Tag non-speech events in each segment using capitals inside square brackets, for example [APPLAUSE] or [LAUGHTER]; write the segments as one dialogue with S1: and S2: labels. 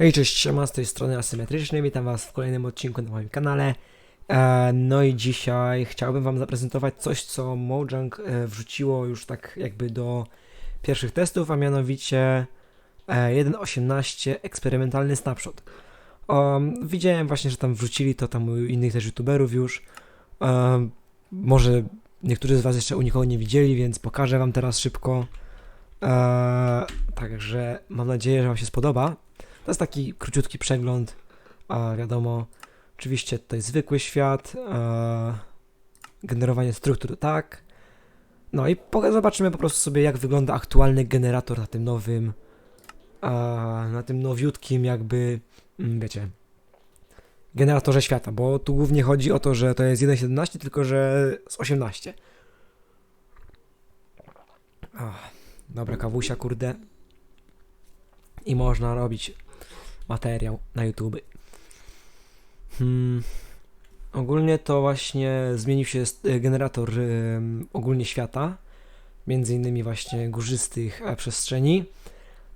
S1: Hej, cześć, siema, z tej strony Asymetryczny, witam was w kolejnym odcinku na moim kanale. E, no i dzisiaj chciałbym wam zaprezentować coś, co Mojang e, wrzuciło już tak jakby do pierwszych testów, a mianowicie e, 1.18 eksperymentalny snapshot. Widziałem właśnie, że tam wrzucili to tam u innych też youtuberów już. Może niektórzy z was jeszcze u nikogo nie widzieli, więc pokażę wam teraz szybko. E, także mam nadzieję, że wam się spodoba. To jest taki króciutki przegląd, a wiadomo, oczywiście tutaj zwykły świat, e, generowanie struktur tak. No i poka- zobaczymy po prostu sobie, jak wygląda aktualny generator na tym nowym, e, na tym nowiutkim jakby, mm, wiecie, generatorze świata, bo tu głównie chodzi o to, że to jest 1.17, tylko że z 18. Ach, dobra kawusia, kurde. I można robić materiał na YouTube. Hmm. Ogólnie to właśnie zmienił się e, generator em, ogólnie świata, między innymi właśnie górzystych e, przestrzeni.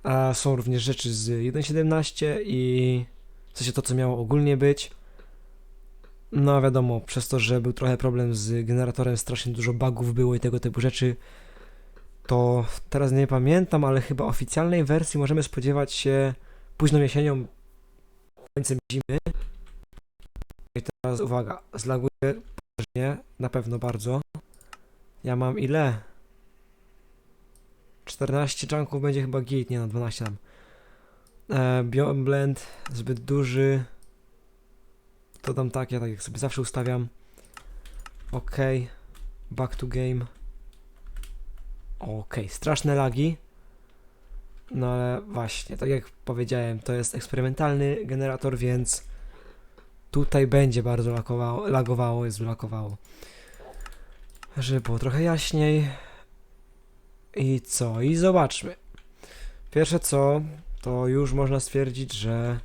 S1: A są również rzeczy z 1.17 i w sensie to, co miało ogólnie być. No wiadomo, przez to, że był trochę problem z generatorem, strasznie dużo bugów było i tego typu rzeczy, to teraz nie pamiętam, ale chyba oficjalnej wersji możemy spodziewać się późną jesienią, końcem zimy. I teraz uwaga, zlaguję poważnie, na pewno bardzo. Ja mam ile? 14 czanków będzie chyba git, nie no 12 tam. E, Blend zbyt duży. To dam tak, ja tak jak sobie zawsze ustawiam. Ok. Back to game. Ok, straszne lagi. No ale właśnie, tak jak powiedziałem, to jest eksperymentalny generator, więc tutaj będzie bardzo lagowało, lagowało, jest lagowało. Żeby było trochę jaśniej. I co? I zobaczmy. Pierwsze co, to już można stwierdzić, że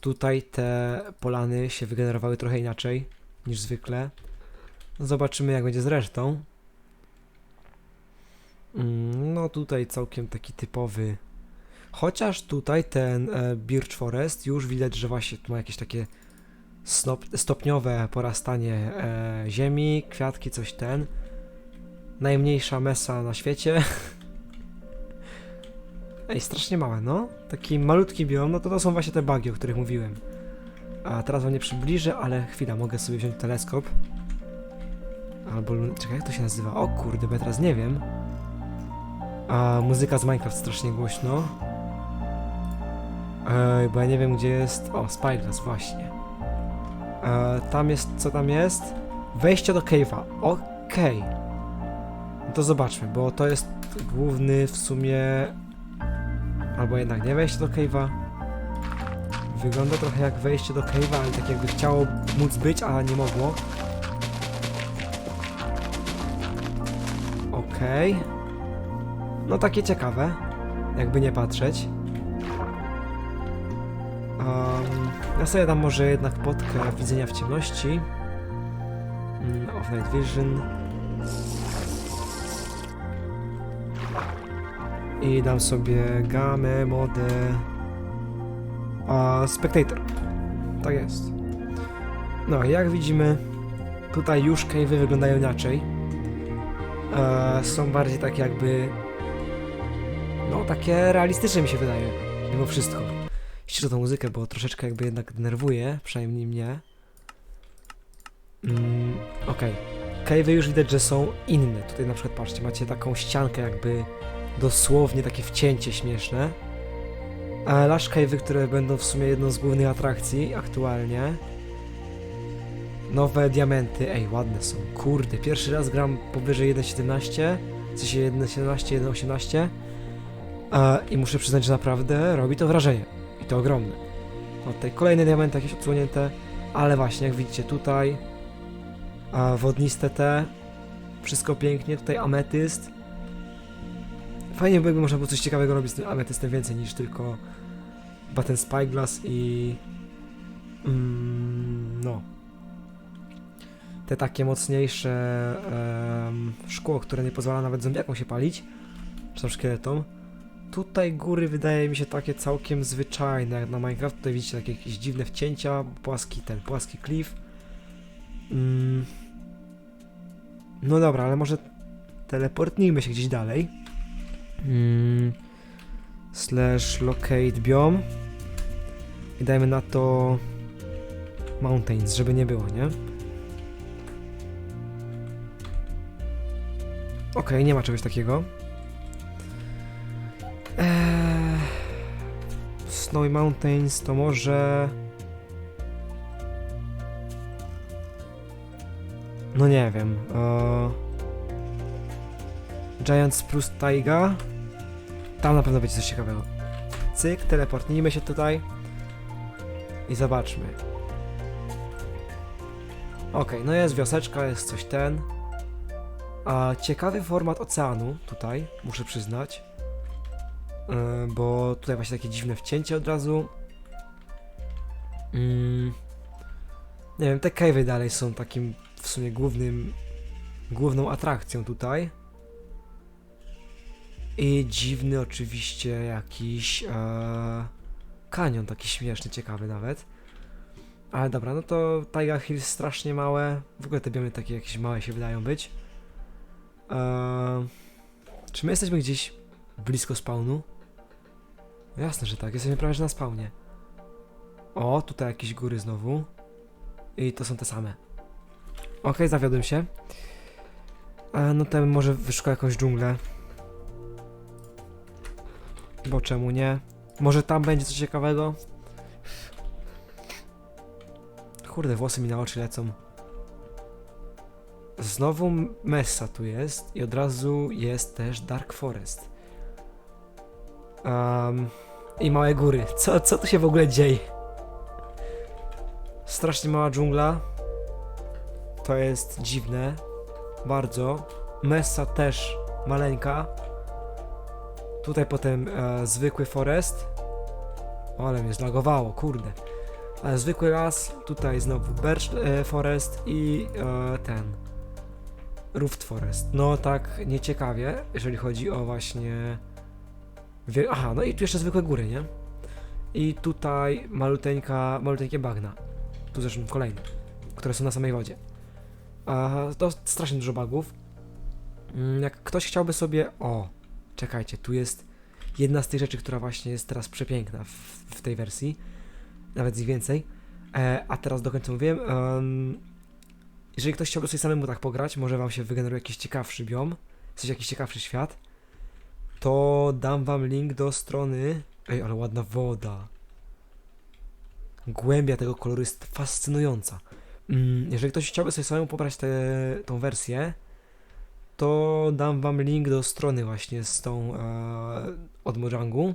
S1: tutaj te polany się wygenerowały trochę inaczej niż zwykle. Zobaczymy jak będzie z resztą. Mm, No tutaj całkiem taki typowy. Chociaż tutaj ten e, Birch Forest już widać, że właśnie tu ma jakieś takie snop, stopniowe porastanie e, ziemi, kwiatki, coś ten. Najmniejsza mesa na świecie. [LAUGHS] Ej, strasznie małe, no. Taki malutki biom, no to to są właśnie te bugi, o których mówiłem. A teraz wam nie przybliżę, ale chwila, mogę sobie wziąć teleskop. Albo, czekaj, jak to się nazywa? O kurde, bo ja teraz nie wiem. A muzyka z Minecraft strasznie głośno. Bo ja nie wiem gdzie jest. O, Spyglass, właśnie. E, tam jest, co tam jest? Wejście do cave'a. Okej. No to zobaczmy, bo to jest główny w sumie. Albo jednak nie wejście do cave'a. Wygląda trochę jak wejście do cave'a, ale tak jakby chciało móc być, a nie mogło. Okej. No takie ciekawe, jakby nie patrzeć. Um, ja sobie dam może jednak podkę widzenia w ciemności. Mm, of Night Vision. I dam sobie gamę, modę. A Spectator. Tak jest. No, jak widzimy, tutaj już cave'y wyglądają inaczej. E, są bardziej tak jakby takie realistyczne mi się wydaje, mimo wszystko. Ściszę tą muzykę, bo troszeczkę jakby jednak denerwuje, przynajmniej mnie. Mm, Okej. Okay. Cave'y już widać, że są inne. Tutaj na przykład patrzcie, macie taką ściankę jakby dosłownie takie wcięcie śmieszne. A Lash Cave'y, które będą w sumie jedną z głównych atrakcji aktualnie. Nowe diamenty, ej, ładne są. Kurde, pierwszy raz gram powyżej 1.17, w sensie 1.17, 1.18. I muszę przyznać, że naprawdę robi to wrażenie. I to ogromne. No tutaj kolejne diamenty jakieś odsłonięte, ale właśnie jak widzicie tutaj wodniste te, wszystko pięknie, tutaj ametyst. Fajnie by jakby można było coś ciekawego robić z tym ametystem więcej niż tylko chyba ten spyglass i mm, no te takie mocniejsze em, szkło, które nie pozwala nawet zombiakom się palić, czy tam szkieletom. Tutaj góry wydaje mi się takie całkiem zwyczajne, jak na Minecraft. Tutaj widzicie takie jakieś dziwne wcięcia, płaski ten, płaski cliff. Mm. No dobra, ale może teleportnijmy się gdzieś dalej. Mm. Slash locate biome. I dajmy na to mountains, żeby nie było, nie? Okej, nie ma czegoś takiego. Snowy Mountains to może... No nie wiem. Eee, Giants plus Taiga. Tam na pewno będzie coś ciekawego. Cyk, teleportnijmy się tutaj. I zobaczmy. Okej, no jest wioseczka, jest coś ten. A ciekawy format oceanu tutaj, muszę przyznać. Yy, bo tutaj właśnie takie dziwne wcięcie od razu. Mm. Nie wiem, te cave'y dalej są takim w sumie głównym, główną atrakcją tutaj. I dziwny oczywiście jakiś e, kanion, taki śmieszny, ciekawy nawet. Ale dobra, no to Taiga Hills strasznie małe. W ogóle te biomy takie jakieś małe się wydają być. Eee, czy my jesteśmy gdzieś blisko spawnu? No jasne, że tak, jesteśmy prawie że na spawnie. O, tutaj jakieś góry znowu. I to są te same. Okej, zawiodłem się. E, no to może wyszukał jakąś dżunglę. Bo czemu nie? Może tam będzie coś ciekawego? Kurde, włosy mi na oczy lecą. Znowu Messa tu jest i od razu jest też Dark Forest. Um, I małe góry. Co, co tu się w ogóle dzieje? Strasznie mała dżungla. To jest dziwne. Bardzo. Messa też maleńka. Tutaj potem e, zwykły forest. O, ale mnie zlagowało, kurde. E, zwykły las, tutaj znowu Birch e, Forest i e, ten Ruft Forest. No tak nieciekawie, jeżeli chodzi o właśnie... Aha, no i tu jeszcze zwykłe góry, nie? I tutaj maluteńka, maluteńkie bagna. Tu zresztą kolejne, które są na samej wodzie. A, to strasznie dużo bugów. Mm, Jak ktoś chciałby sobie... O, czekajcie, tu jest jedna z tych rzeczy, która właśnie jest teraz przepiękna w, w tej wersji. Nawet ich więcej. E, a teraz do końca mówiłem. em, jeżeli ktoś chciałby sobie samemu tak pograć, może wam się wygeneruje jakiś ciekawszy biom, coś jakiś ciekawszy świat, to dam wam link do strony. Ej, ale ładna woda. Głębia tego koloru jest fascynująca. Mm, jeżeli ktoś chciałby sobie samemu pobrać tę tą wersję, to dam wam link do strony właśnie z tą e, od Mojangu.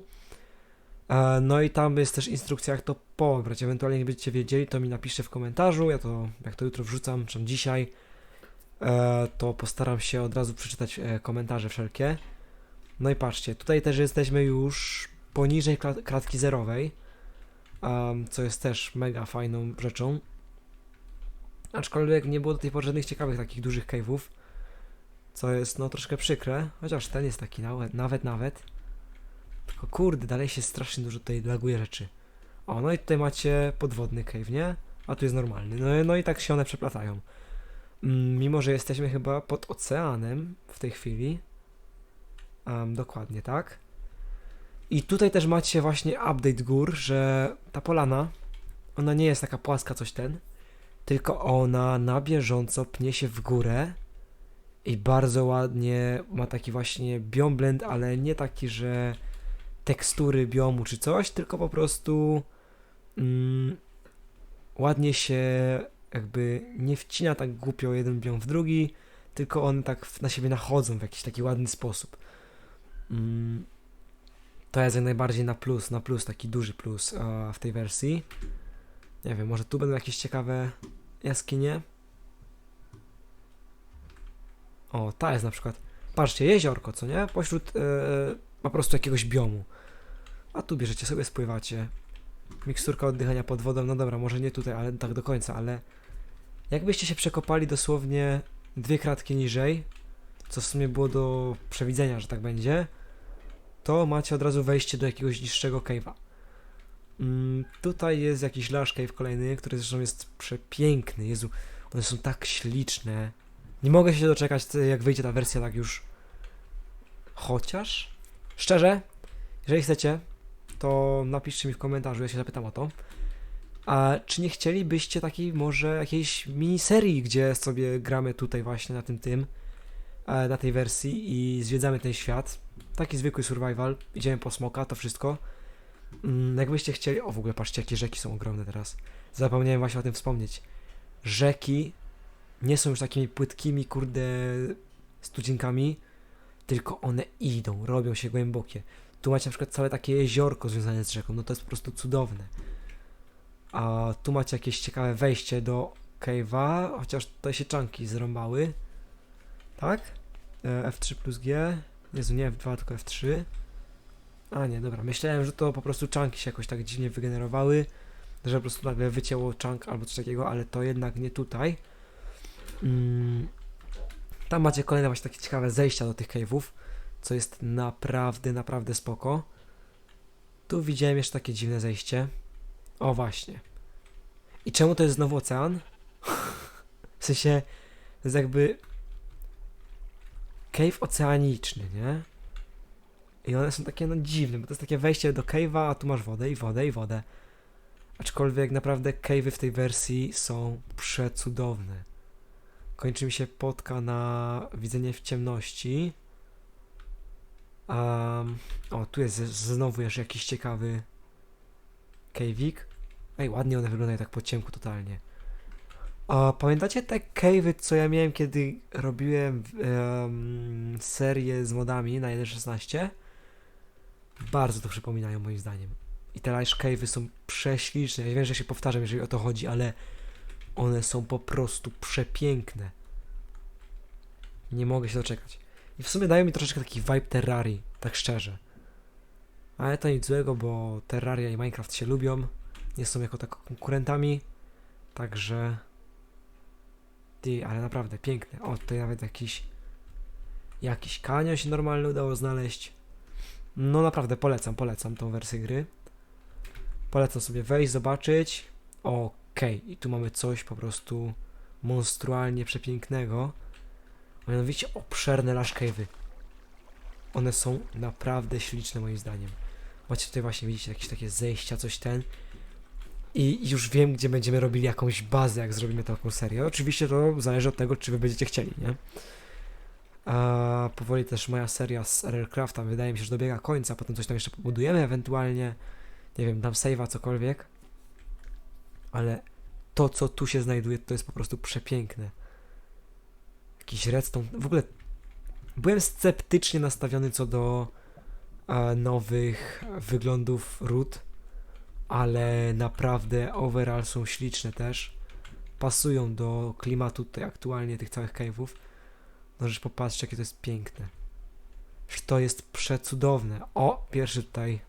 S1: E, no i tam jest też instrukcja jak to pobrać. Ewentualnie jak będziecie wiedzieli, to mi napiszcie w komentarzu. Ja to, jak to jutro wrzucam, czy dzisiaj, e, to postaram się od razu przeczytać e, komentarze wszelkie. No i patrzcie, tutaj też jesteśmy już poniżej kla- klatki zerowej, em, co jest też mega fajną rzeczą. Aczkolwiek nie było do tej pory żadnych ciekawych takich dużych cave'ów, co jest no troszkę przykre, chociaż ten jest taki nawet, nawet, nawet. Tylko kurde, dalej się strasznie dużo tutaj laguje rzeczy. O, no i tutaj macie podwodny cave, nie? A tu jest normalny. No, no i tak się one przeplatają. Mm, mimo, że jesteśmy chyba pod oceanem w tej chwili. Em, dokładnie, tak. I tutaj też macie właśnie update gór, że ta polana, ona nie jest taka płaska coś ten, tylko ona na bieżąco pnie się w górę i bardzo ładnie ma taki właśnie biom blend, ale nie taki, że tekstury biomu czy coś, tylko po prostu mm, ładnie się jakby nie wcina tak głupio jeden biom w drugi, tylko one tak na siebie nachodzą w jakiś taki ładny sposób. Mm, to jest jak najbardziej na plus, na plus, taki duży plus w tej wersji. Nie wiem, może tu będą jakieś ciekawe jaskinie. O, ta jest na przykład. Patrzcie, jeziorko, co nie? Pośród e, po prostu jakiegoś biomu. A tu bierzecie sobie, spływacie. Miksturka oddychania pod wodą, no dobra, może nie tutaj, ale tak do końca, ale jakbyście się przekopali dosłownie dwie kratki niżej, co w sumie było do przewidzenia, że tak będzie, to macie od razu wejście do jakiegoś niższego cave'a. Mm, tutaj jest jakiś Lush Cave kolejny, który zresztą jest przepiękny. Jezu, one są tak śliczne. Nie mogę się doczekać, jak wyjdzie ta wersja tak już. Chociaż, szczerze, jeżeli chcecie, to napiszcie mi w komentarzu, ja się zapytam o to. A czy nie chcielibyście takiej może jakiejś miniserii, gdzie sobie gramy tutaj właśnie na tym tym, na tej wersji i zwiedzamy ten świat? Taki zwykły survival, idziemy po smoka, to wszystko. Mm, jakbyście chcieli, o w ogóle patrzcie jakie rzeki są ogromne teraz. Zapomniałem właśnie o tym wspomnieć. Rzeki nie są już takimi płytkimi, kurde, studzinkami, tylko one idą, robią się głębokie. Tu macie na przykład całe takie jeziorko związane z rzeką, no to jest po prostu cudowne. A tu macie jakieś ciekawe wejście do cave'a, chociaż tutaj się czanki zrąbały. Tak? E, F3 plus G. Jezu, nie F2, tylko F3. A nie, dobra. Myślałem, że to po prostu czanki się jakoś tak dziwnie wygenerowały, że po prostu nagle wycięło czank albo coś takiego, ale to jednak nie tutaj. Mm. Tam macie kolejne właśnie takie ciekawe zejścia do tych cave'ów, co jest naprawdę, naprawdę spoko. Tu widziałem jeszcze takie dziwne zejście. O właśnie. I czemu to jest znowu ocean? [LAUGHS] w sensie, jest jakby cave oceaniczny, nie? I one są takie no dziwne, bo to jest takie wejście do cave'a, a tu masz wodę i wodę i wodę. Aczkolwiek naprawdę cave'y w tej wersji są przecudowne. Kończy mi się potka na widzenie w ciemności. Um, o, tu jest znowu jeszcze jakiś ciekawy cave'ik. Ej, ładnie one wyglądają tak po ciemku totalnie. A pamiętacie te cave'y, co ja miałem, kiedy robiłem em, serię z modami na 1.16? Bardzo to przypominają moim zdaniem. I te Light Cave'y są prześliczne. Ja wiem, że się powtarzam, jeżeli o to chodzi, ale one są po prostu przepiękne. Nie mogę się doczekać. I w sumie dają mi troszeczkę taki vibe Terrarii, tak szczerze. Ale to nic złego, bo Terraria i Minecraft się lubią. Nie są jako tak konkurentami. Także... Ty, ale naprawdę piękne. O, tutaj nawet jakiś... Jakiś kanion się normalnie udało znaleźć. No naprawdę polecam, polecam tą wersję gry. Polecam sobie wejść, zobaczyć. Okej, i tu mamy coś po prostu monstrualnie przepięknego. Mianowicie obszerne Cave'y. One są naprawdę śliczne moim zdaniem. Macie tutaj właśnie, widzicie, jakieś takie zejścia, coś ten. I już wiem, gdzie będziemy robili jakąś bazę, jak zrobimy taką serię. Oczywiście to zależy od tego, czy wy będziecie chcieli, nie? A powoli też moja seria z Rarecrafta wydaje mi się, że dobiega końca, potem coś tam jeszcze pobudujemy ewentualnie. Nie wiem, dam save'a, cokolwiek. Ale to, co tu się znajduje, to jest po prostu przepiękne. Jakiś redstone. W ogóle byłem sceptycznie nastawiony co do nowych wyglądów ród, ale naprawdę overall są śliczne też. Pasują do klimatu tutaj aktualnie tych całych cave'ów. No, że popatrzcie, jakie to jest piękne. To jest przecudowne. O, pierwszy tutaj.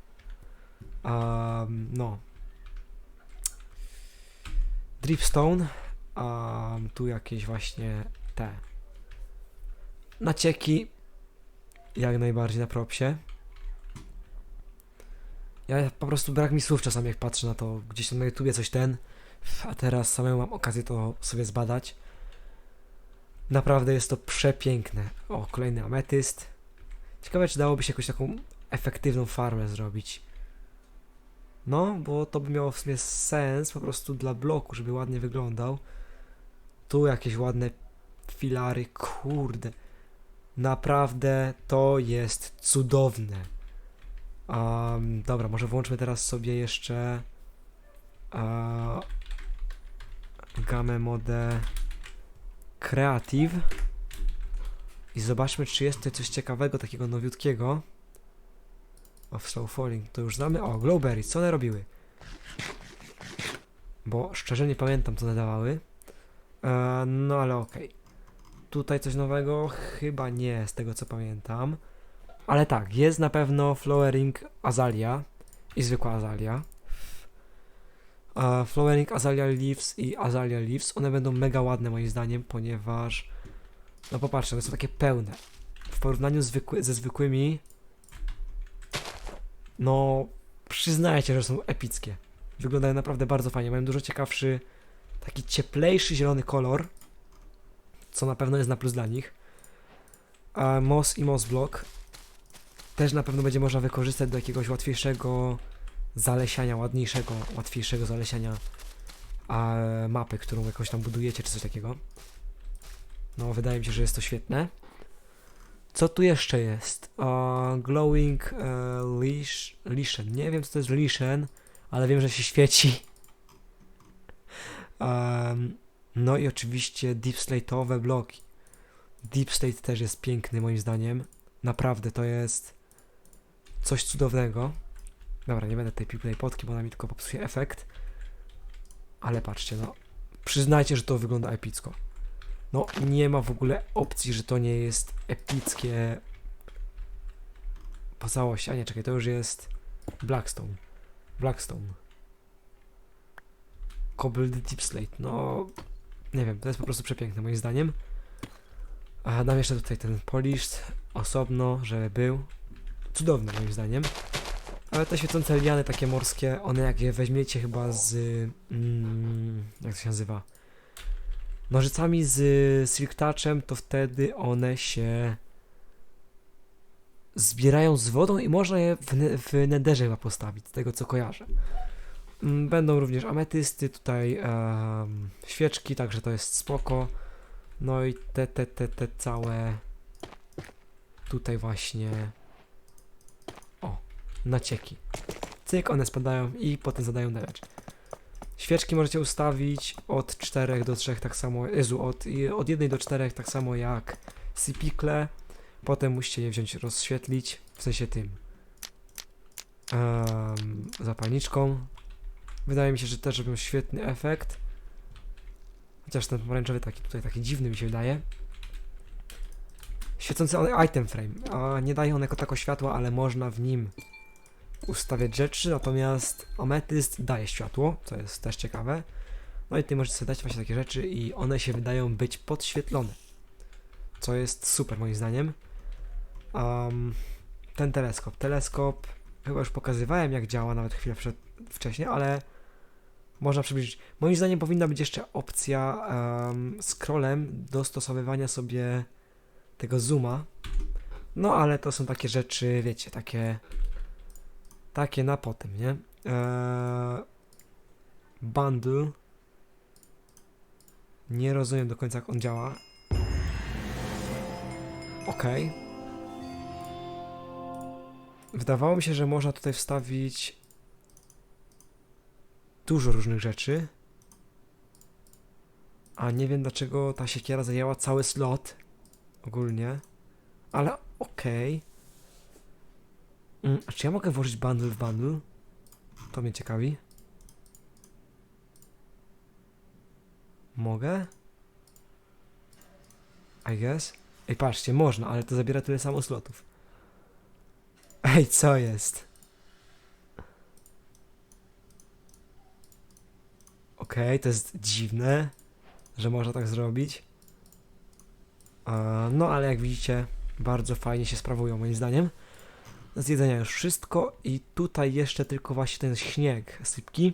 S1: Um, no. Dripstone. Um, tu jakieś właśnie te nacieki. Jak najbardziej na propsie. Ja po prostu brak mi słów czasami jak patrzę na to gdzieś tam na YouTubie coś ten. A teraz samemu mam okazję to sobie zbadać. Naprawdę jest to przepiękne. O, kolejny ametyst. Ciekawe, czy dałoby się jakąś taką efektywną farmę zrobić. No, bo to by miało w sumie sens po prostu dla bloku, żeby ładnie wyglądał. Tu jakieś ładne filary, kurde. Naprawdę to jest cudowne. Um, dobra, może włączmy teraz sobie jeszcze uh, gamę modę Creative i zobaczmy, czy jest tutaj coś ciekawego, takiego nowiutkiego. Of Slow Falling, to już znamy. O, Glowberries, co one robiły? Bo szczerze nie pamiętam, co one dawały. E, no ale okej. Tutaj coś nowego? Chyba nie, z tego co pamiętam. Ale tak, jest na pewno Flowering Azalia i zwykła Azalia. E, Flowering Azalia Leaves i Azalia Leaves, one będą mega ładne moim zdaniem, ponieważ no popatrzcie, one są takie pełne. W porównaniu zwykły, ze zwykłymi no przyznajcie, że są epickie. Wyglądają naprawdę bardzo fajnie. Mają dużo ciekawszy, taki cieplejszy zielony kolor, co na pewno jest na plus dla nich. A Moss i Moss Block też na pewno będzie można wykorzystać do jakiegoś łatwiejszego zalesiania, ładniejszego, łatwiejszego zalesiania a, mapy, którą jakoś tam budujecie, czy coś takiego. No, wydaje mi się, że jest to świetne. Co tu jeszcze jest? Uh, glowing uh, leash, Lishen. Nie wiem, co to jest Lishen, ale wiem, że się świeci. [LAUGHS] Um, no i oczywiście deep slate'owe bloki. Deep State też jest piękny moim zdaniem. Naprawdę to jest coś cudownego. Dobra, nie będę tej piłki potki, bo ona mi tylko popsuje efekt. Ale patrzcie, no. Przyznajcie, że to wygląda epicko. No, nie ma w ogóle opcji, że to nie jest epickie po całości. A nie, czekaj, to już jest Blackstone. Blackstone. Cobbled Deep Slate. No, nie wiem, to jest po prostu przepiękne moim zdaniem. A dam jeszcze tutaj ten polished osobno, żeby był. Cudowny moim zdaniem. Ale te świecące liany takie morskie, one jak je weźmiecie chyba z... Mm, jak to się nazywa? Nożycami z Silk Touchem, to wtedy one się zbierają z wodą i można je w, w nederze chyba postawić, z tego co kojarzę. Mm, Będą również ametysty, tutaj świeczki, także to jest spoko. No i te, te, te, te całe tutaj właśnie nacieki. Cyk, one spadają i potem zadają damage. Świeczki możecie ustawić od 4 do 3 tak samo, Jezu, od, od 1 do 4 tak samo jak sypikle. Potem musicie je wziąć, rozświetlić, w sensie tym em, zapalniczką. Wydaje mi się, że też robią świetny efekt. Chociaż ten pomarańczowy taki tutaj taki dziwny mi się wydaje. Świecący item frame. A nie daje on jako tako światła, ale można w nim ustawiać rzeczy, natomiast ametyst daje światło, co jest też ciekawe. No i ty możesz sobie dać właśnie takie rzeczy i one się wydają być podświetlone. Co jest super moim zdaniem. Um, ten teleskop. Teleskop chyba już pokazywałem jak działa nawet chwilę przed, wcześniej, ale można przybliżyć. Moim zdaniem powinna być jeszcze opcja um, scrollem dostosowywania sobie tego zooma. No ale to są takie rzeczy, wiecie, takie takie na potem, nie? Eee, bundle. Nie rozumiem do końca jak on działa. Okej. Wydawało mi się, że można tutaj wstawić dużo różnych rzeczy. A nie wiem dlaczego ta siekiera zajęła cały slot ogólnie. Ale okej. Mm, czy ja mogę włożyć bundle w bundle? To mnie ciekawi. Mogę? I guess. Ej, patrzcie, można, ale to zabiera tyle samo slotów. Ej, co jest? Okej, to jest dziwne, że można tak zrobić. No, ale jak widzicie, bardzo fajnie się sprawują, moim zdaniem. Z jedzenia już wszystko i tutaj jeszcze tylko właśnie ten śnieg sypki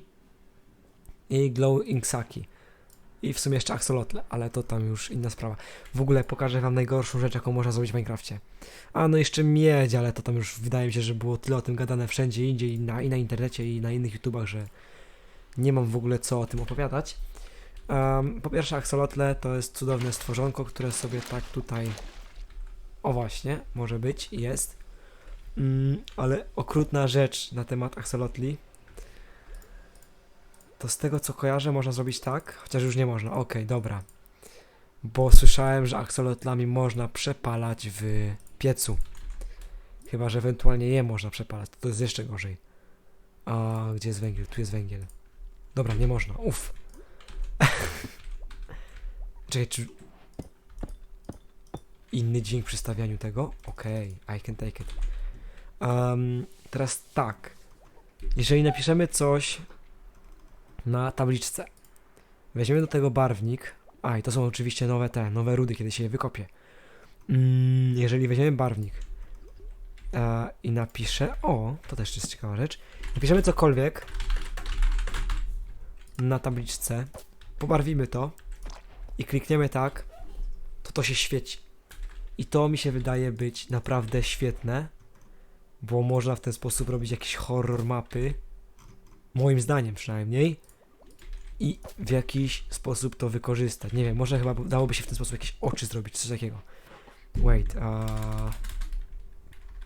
S1: i glow inksaki. I w sumie jeszcze axolotle, ale to tam już inna sprawa. W ogóle pokażę wam najgorszą rzecz, jaką można zrobić w Minecrafcie. A no jeszcze miedź, ale to tam już wydaje mi się, że było tyle o tym gadane wszędzie indziej, i na, i na internecie, i na innych YouTubach, że nie mam w ogóle co o tym opowiadać. Um, po pierwsze, axolotle to jest cudowne stworzonko, które sobie tak tutaj. O właśnie, może być jest. Mm, ale okrutna rzecz na temat axolotli. To z tego co kojarzę, można zrobić tak, chociaż już nie można. Okej, dobra. Bo słyszałem, że axolotlami można przepalać w piecu. Chyba, że ewentualnie je można przepalać. To jest jeszcze gorzej. A gdzie jest węgiel? Tu jest węgiel. Dobra, nie można. Uff. [LAUGHS] Czekaj, czy... Inny dźwięk przy stawianiu tego? Okej, I can take it. Um, teraz tak. Jeżeli napiszemy coś na tabliczce, weźmiemy do tego barwnik. A, i to są oczywiście nowe te, nowe rudy, kiedy się je wykopie. Mm, jeżeli weźmiemy barwnik e, i napiszę, o, to też jest ciekawa rzecz, napiszemy cokolwiek na tabliczce, pobarwimy to i klikniemy tak, to to się świeci. I to mi się wydaje być naprawdę świetne, bo można w ten sposób robić jakieś horror mapy, moim zdaniem przynajmniej, i w jakiś sposób to wykorzystać. Nie wiem, może chyba dałoby się w ten sposób jakieś oczy zrobić, coś takiego. Wait, a...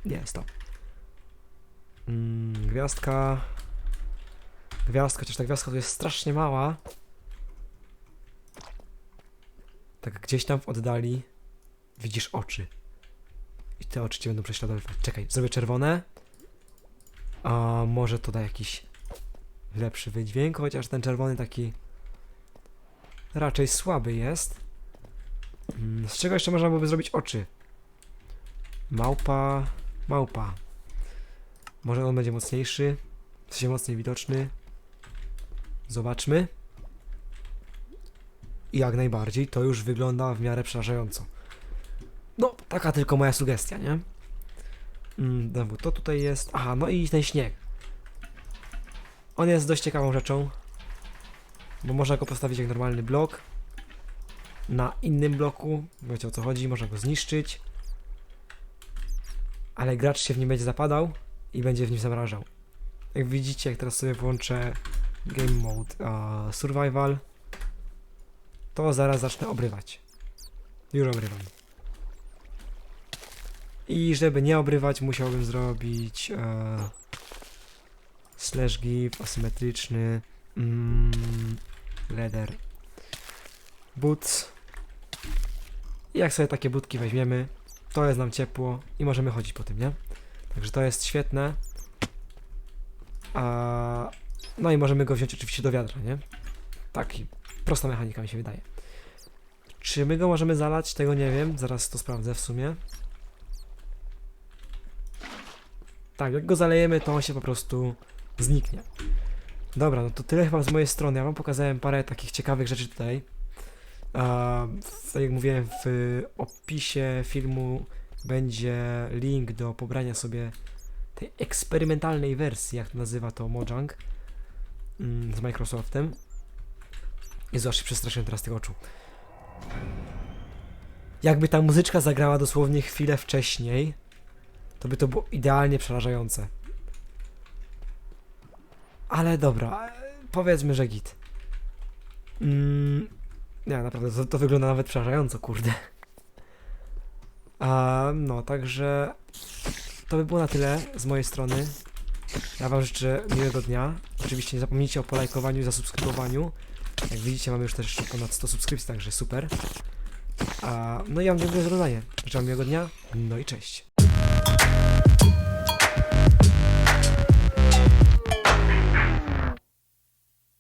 S1: Nie, stop. Mm, gwiazdka... Gwiazdka, chociaż ta gwiazdka to jest strasznie mała. Tak gdzieś tam w oddali widzisz oczy. I te oczy cię będą prześladowywać. Czekaj, zrobię czerwone. A może to da jakiś lepszy wydźwięk, chociaż ten czerwony taki raczej słaby jest. Mm, Z czego jeszcze można byłoby zrobić oczy? Małpa, małpa. Może on będzie mocniejszy, w sensie mocniej widoczny. Zobaczmy. I jak najbardziej, to już wygląda w miarę przerażająco. No, taka tylko moja sugestia, nie? Mm, to tutaj jest. Aha, no i ten śnieg. On jest dość ciekawą rzeczą, bo można go postawić jak normalny blok na innym bloku. Wiecie o co chodzi, można go zniszczyć, ale gracz się w nim będzie zapadał i będzie w nim zamrażał. Jak widzicie, jak teraz sobie włączę Game Mode uh, Survival, to zaraz zacznę obrywać. Już obrywam. I żeby nie obrywać, musiałbym zrobić e, slash give asymetryczny mm, leather boots. Jak sobie takie budki weźmiemy, to jest nam ciepło i możemy chodzić po tym, nie? Także to jest świetne. A, no i możemy go wziąć oczywiście do wiadra, nie? Taki prosta mechanika mi się wydaje. Czy my go możemy zalać? Tego nie wiem. Zaraz to sprawdzę w sumie. Tak, jak go zalejemy, to on się po prostu zniknie. Dobra, no to tyle chyba z mojej strony. Ja wam pokazałem parę takich ciekawych rzeczy tutaj. Tak jak mówiłem, w opisie filmu będzie link do pobrania sobie tej eksperymentalnej wersji, jak nazywa to Mojang mm, z Microsoftem. Aż się przestraszyłem teraz tych oczu. Jakby ta muzyczka zagrała dosłownie chwilę wcześniej, to by to było idealnie przerażające. Ale dobra, powiedzmy, że git. Mm, nie, naprawdę, to, to wygląda nawet przerażająco, kurde. A, no, także to by było na tyle z mojej strony. Ja wam życzę miłego dnia. Oczywiście nie zapomnijcie o polajkowaniu i zasubskrybowaniu. Jak widzicie, mamy już też ponad 100 subskrypcji, także super. A, no i ja wam dziękuję za oglądanie. Życzę miłego dnia, no i cześć.